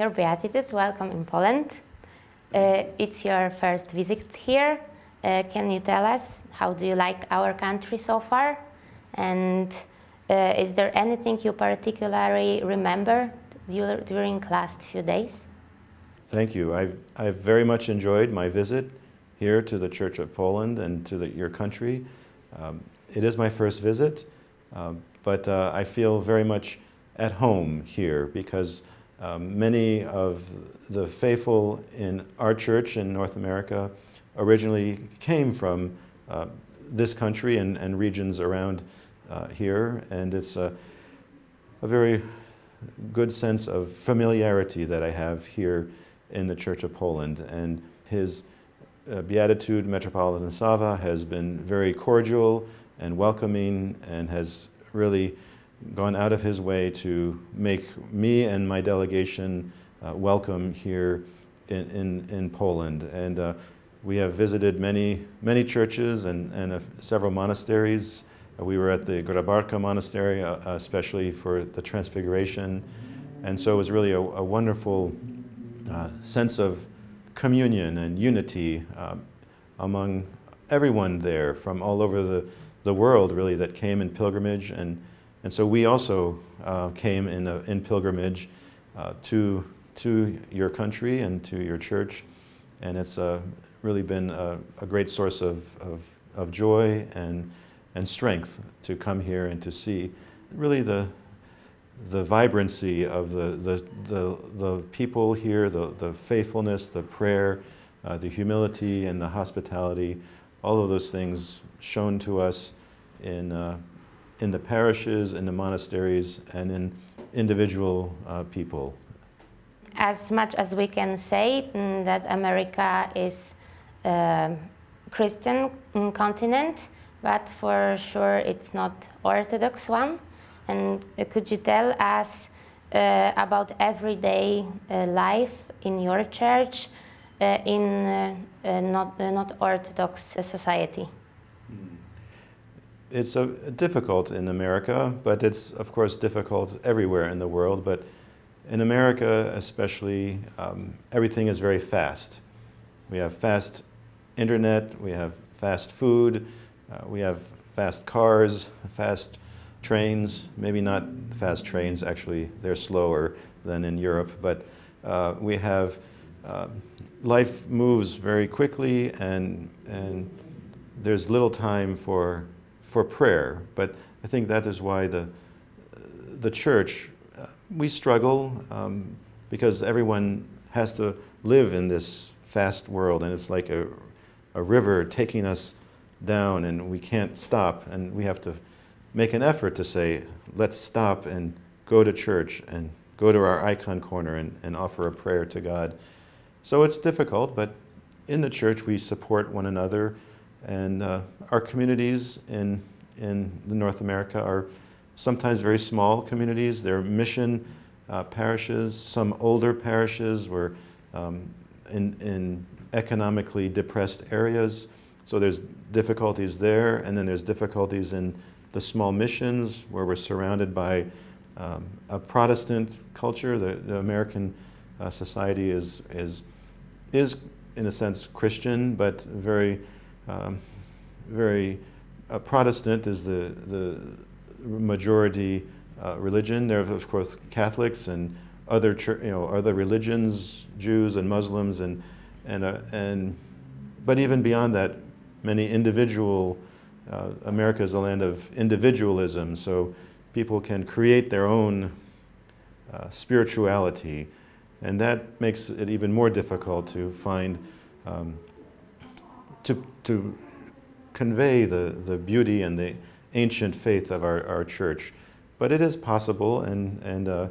Your Beatitude, welcome in Poland. Uh, it's your first visit here. Uh, can you tell us how do you like our country so far? And uh, is there anything you particularly remember during last few days? Thank you. I've, I've very much enjoyed my visit here to the Church of Poland and to the, your country. Um, it is my first visit, um, but uh, I feel very much at home here because um, many of the faithful in our church in North America originally came from uh, this country and, and regions around uh, here, and it's a, a very good sense of familiarity that I have here in the Church of Poland. And his uh, Beatitude, Metropolitan Sava, has been very cordial and welcoming and has really gone out of his way to make me and my delegation uh, welcome here in, in, in Poland. And uh, we have visited many, many churches and, and uh, several monasteries. Uh, we were at the Grabarka Monastery, uh, especially for the Transfiguration. And so it was really a, a wonderful uh, sense of communion and unity among everyone there from all over the, the world, really, that came in pilgrimage and and so we also uh, came in, a, in pilgrimage uh, to, to your country and to your church. And it's uh, really been a, a, great source of, of, of joy and, and strength to come here and to see really the, the vibrancy of the, the, the, the people here, the, the faithfulness, the prayer, uh, the humility, and the hospitality, all of those things shown to us in, uh, in the parishes, in the monasteries, and in individual uh, people. As much as we can say mm, that America is a Christian mm, continent, but for sure it's not Orthodox one. And uh, could you tell us uh, about everyday uh, life in your church uh, in uh, uh, not, not Orthodox society? It's a, difficult in America, but it's of course difficult everywhere in the world. But in America, especially, um, everything is very fast. We have fast internet, we have fast food, uh, we have fast cars, fast trains. Maybe not fast trains. Actually, they're slower than in Europe. But uh, we have uh, life moves very quickly, and and there's little time for for prayer. But I think that is why the, the church, uh, we struggle um, because everyone has to live in this fast world and it's like a, a river taking us down and we can't stop and we have to make an effort to say, let's stop and go to church and go to our icon corner and, and offer a prayer to God. So it's difficult, but in the church we support one another and uh, our communities in, in North America are sometimes very small communities. They're mission uh, parishes, some older parishes were um, in, in economically depressed areas. So there's difficulties there, and then there's difficulties in the small missions where we're surrounded by um, a Protestant culture. The, the American uh, society is, is, is, in a sense, Christian, but very um, very uh, Protestant is the, the majority uh, religion. There are, of course, Catholics and other, you know, other religions, Jews and Muslims, and, and, uh, and, but even beyond that, many individual, uh, America is a land of individualism, so people can create their own uh, spirituality, and that makes it even more difficult to find um, to, to convey the, the beauty and the ancient faith of our, our church. But it is possible, and, and uh,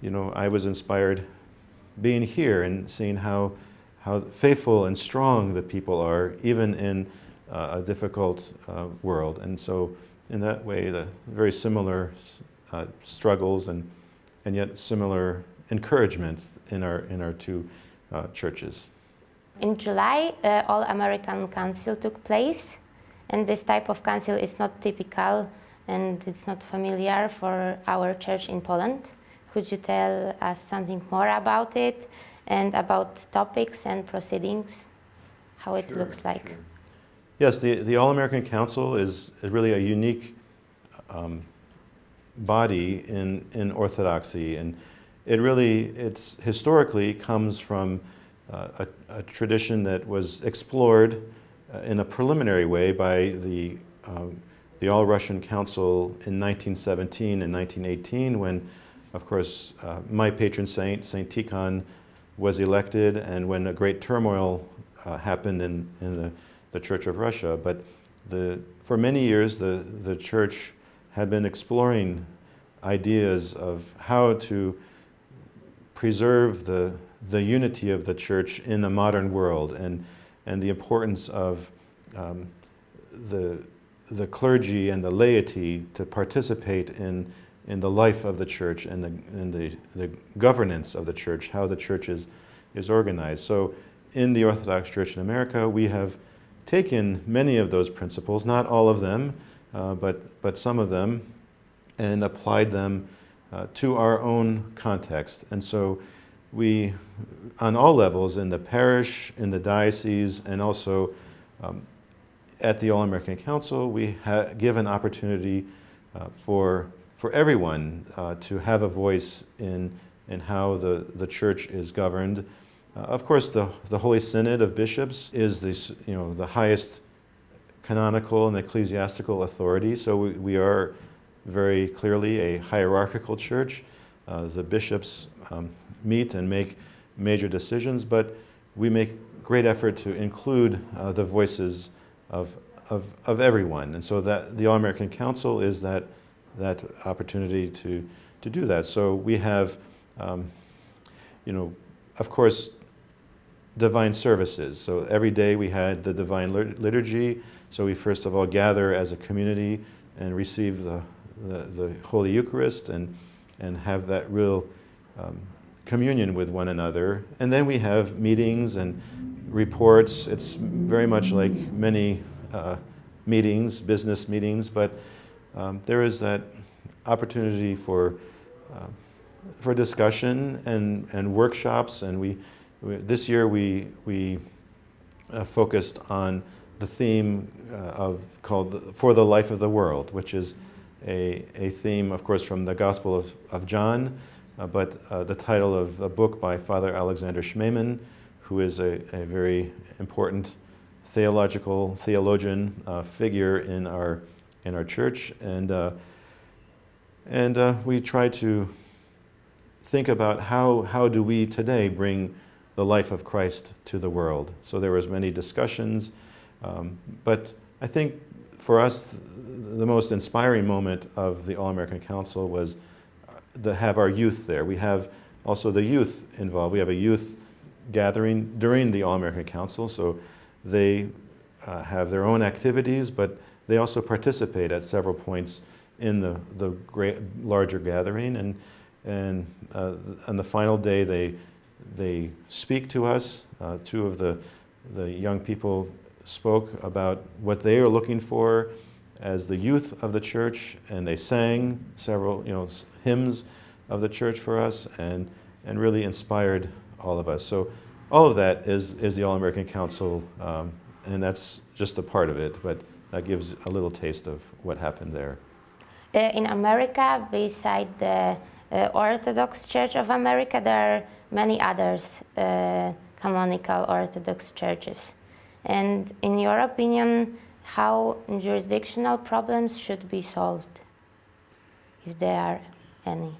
you know, I was inspired being here and seeing how, how faithful and strong the people are, even in uh, a difficult uh, world. And so, in that way, the very similar uh, struggles and, and yet similar encouragement in our, in our two uh, churches. In July, uh, All American Council took place, and this type of council is not typical and it's not familiar for our church in Poland. Could you tell us something more about it and about topics and proceedings, how it Sure, looks like? sure. Yes, the, the All American Council is, really a unique um, body in, in Orthodoxy, and it really, it's historically comes from a, a tradition that was explored uh, in a preliminary way by the, um, the All Russian Council in 1917 and 1918, when, of course, uh, my patron saint, Saint Tikhon, was elected, and when a great turmoil uh, happened in, in the, the Church of Russia. But the, for many years, the, the Church had been exploring ideas of how to preserve the, the unity of the Church in the modern world and, and the importance of um, the, the clergy and the laity to participate in, in the life of the church and the, and the, the governance of the church, how the church is, is organized. So in the Orthodox Church in America, we have taken many of those principles, not all of them, uh, but, but some of them, and applied them uh, to our own context. And so we, on all levels, in the parish, in the diocese, and also um, at the All American Council, we give an opportunity uh, for, for everyone uh, to have a voice in, in how the, the church is governed. Uh, of course, the, the Holy Synod of Bishops is this, you know, the highest canonical and ecclesiastical authority, so we, we are very clearly a hierarchical church. Uh, the bishops um, meet and make major decisions, but we make great effort to include uh, the voices of, of, of everyone. And so that the All-American Council is that, that opportunity to, to do that. So we have, um, you know, of course, divine services. So every day we had the divine liturgy. So we first of all gather as a community and receive the, the, the Holy Eucharist and, and have that real um, communion with one another. And then we have meetings and reports. It's very much like many uh, meetings, business meetings, but um, there is that opportunity for, uh, for discussion and, and workshops. And we, we this year we, we uh, focused on the theme uh, of called For the Life of the World, which is a, a theme, of course, from the Gospel of, of John, but uh, the title of a book by Father Alexander Schmemann, who is a, a very important theological theologian uh, figure in our in our church, and uh, and uh, we try to think about how how do we today bring the life of Christ to the world. So there was many discussions, um, but I think for us the most inspiring moment of the All American Council was to have our youth there. We have also the youth involved. We have a youth gathering during the All American Council, so they uh, have their own activities, but they also participate at several points in the, the great, larger gathering. And, and uh, on the final day, they, they speak to us. Uh, two of the, the young people spoke about what they are looking for as the youth of the church, and they sang several you know, hymns of the church for us and, and really inspired all of us. So all of that is, is the All-American Council, um, and that's just a part of it, but that gives a little taste of what happened there. Uh, in America, beside the uh, Orthodox Church of America, there are many others uh, canonical Orthodox churches. And in your opinion, how jurisdictional problems should be solved, if there are any?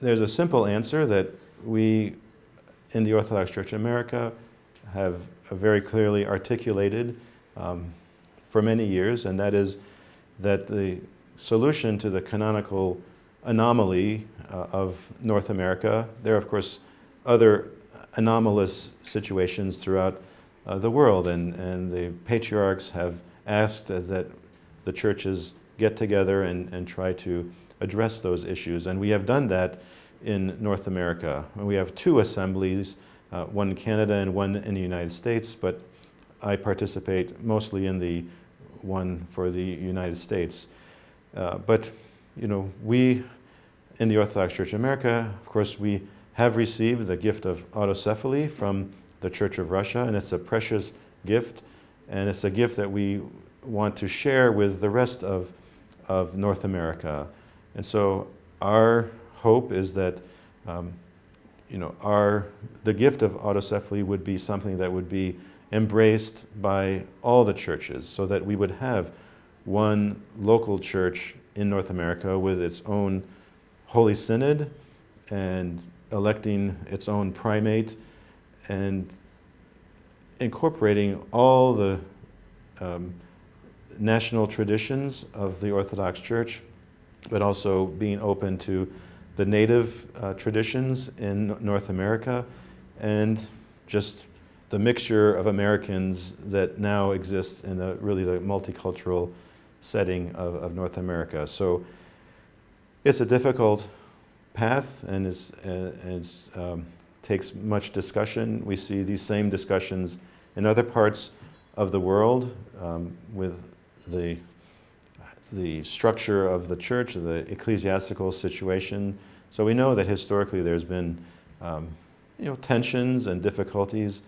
There's a simple answer that we in the Orthodox Church in America have very clearly articulated um, for many years, and that is that the solution to the canonical anomaly uh, of North America, there are of course other anomalous situations throughout uh, the world, and, and the patriarchs have asked that the churches get together and, and try to address those issues, and we have done that in North America. We have two assemblies, uh, one in Canada and one in the United States, but I participate mostly in the one for the United States. Uh, but, you know, we in the Orthodox Church of America, of course, we have received the gift of autocephaly from the Church of Russia, and it's a precious gift, and it's a gift that we want to share with the rest of, of North America. And so our hope is that um, you know, our, the gift of autocephaly would be something that would be embraced by all the churches so that we would have one local church in North America with its own Holy Synod and electing its own primate and incorporating all the um, national traditions of the Orthodox Church, but also being open to the native uh, traditions in North America and just the mixture of Americans that now exists in a really the multicultural setting of, of North America. So it's a difficult path and it uh, um, takes much discussion. We see these same discussions in other parts of the world um, with the, the structure of the church, the ecclesiastical situation. So we know that historically there's been um, you know, tensions and difficulties,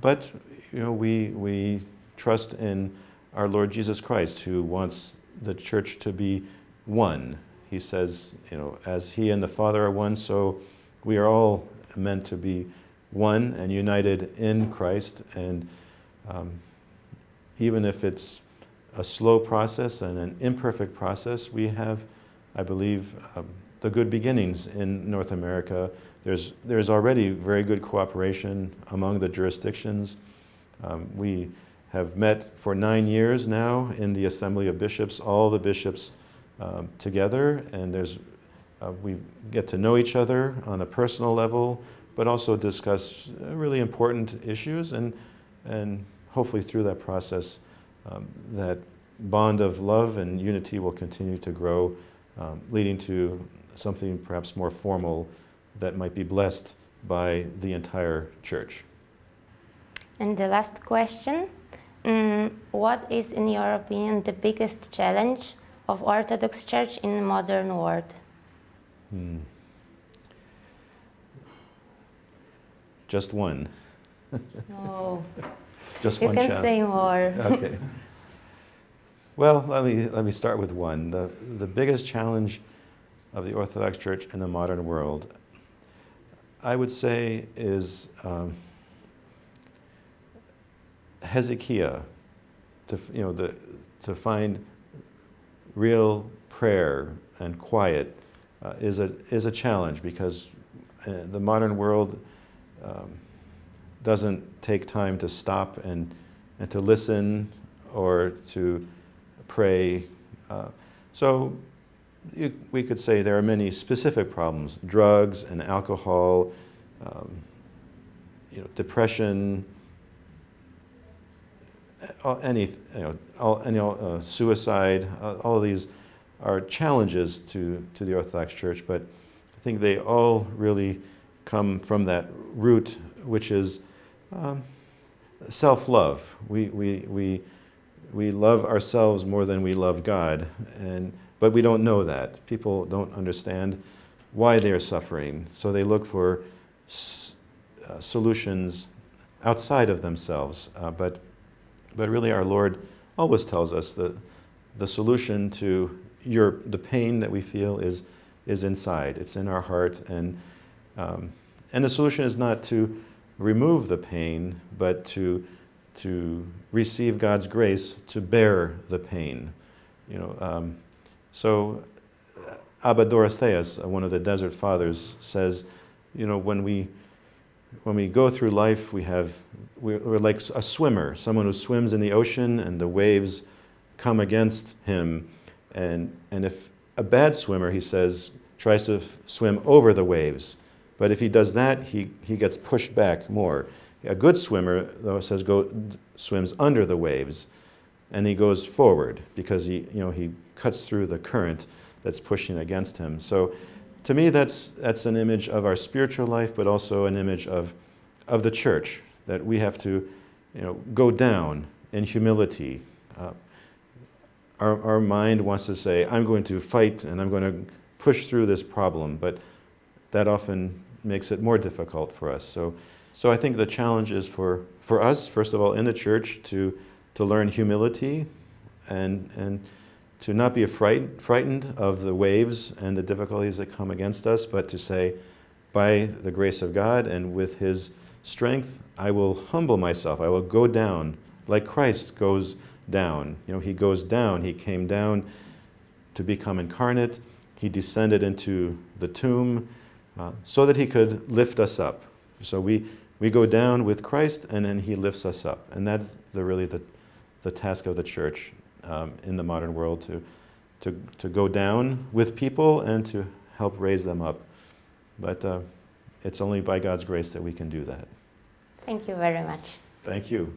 but you know, we, we trust in our Lord Jesus Christ who wants the church to be one. He says, you know, as he and the Father are one, so we are all meant to be one and united in Christ. And um, even if it's a slow process and an imperfect process, we have, I believe, um, the good beginnings in North America. There's, there's already very good cooperation among the jurisdictions. Um, we have met for nine years now in the Assembly of Bishops, all the bishops um, together, and there's, uh, we get to know each other on a personal level, but also discuss really important issues, and, and hopefully through that process, um, that bond of love and unity will continue to grow, um, leading to something perhaps more formal that might be blessed by the entire church. And the last question um, What is, in your opinion, the biggest challenge of Orthodox Church in the modern world? Hmm. Just one. no. Just you one can say more. okay. Well, let me, let me start with one. The, the biggest challenge of the Orthodox Church in the modern world, I would say, is um, Hezekiah, to, you know, the, to find real prayer and quiet uh, is, a, is a challenge because uh, the modern world um, doesn't take time to stop and, and to listen or to pray. Uh, so you, we could say there are many specific problems, drugs and alcohol, um, you know, depression, any, you know, any, uh, suicide, uh, all of these are challenges to, to the Orthodox Church, but I think they all really come from that root, which is um, self-love. We, we, we, we love ourselves more than we love God, and but we don't know that. People don't understand why they are suffering, so they look for uh, solutions outside of themselves. Uh, but, but really, our Lord always tells us that the solution to your, the pain that we feel is, is inside, it's in our heart. And, um, and the solution is not to remove the pain, but to, to receive God's grace to bear the pain. You know, um, so Abba Dorotheus, one of the Desert Fathers, says, you know, when we, when we go through life, we have, we're, we're like a swimmer, someone who swims in the ocean and the waves come against him. And, and if a bad swimmer, he says, tries to swim over the waves, but if he does that, he, he gets pushed back more. A good swimmer, though, says go swims under the waves, and he goes forward because he, you know, he cuts through the current that's pushing against him. So to me, that's, that's an image of our spiritual life, but also an image of, of the church, that we have to you know, go down in humility. Uh, our, our mind wants to say, I'm going to fight and I'm going to push through this problem, but that often makes it more difficult for us. So, so I think the challenge is for, for us, first of all, in the church, to, to learn humility and, and to not be fright, frightened of the waves and the difficulties that come against us, but to say, by the grace of God and with His strength, I will humble myself. I will go down like Christ goes down. You know, He goes down. He came down to become incarnate. He descended into the tomb uh, so that He could lift us up. So we, we go down with Christ and then He lifts us up. And that's the, really the, the task of the church um, in the modern world to, to, to go down with people and to help raise them up. But uh, it's only by God's grace that we can do that. Thank you very much. Thank you.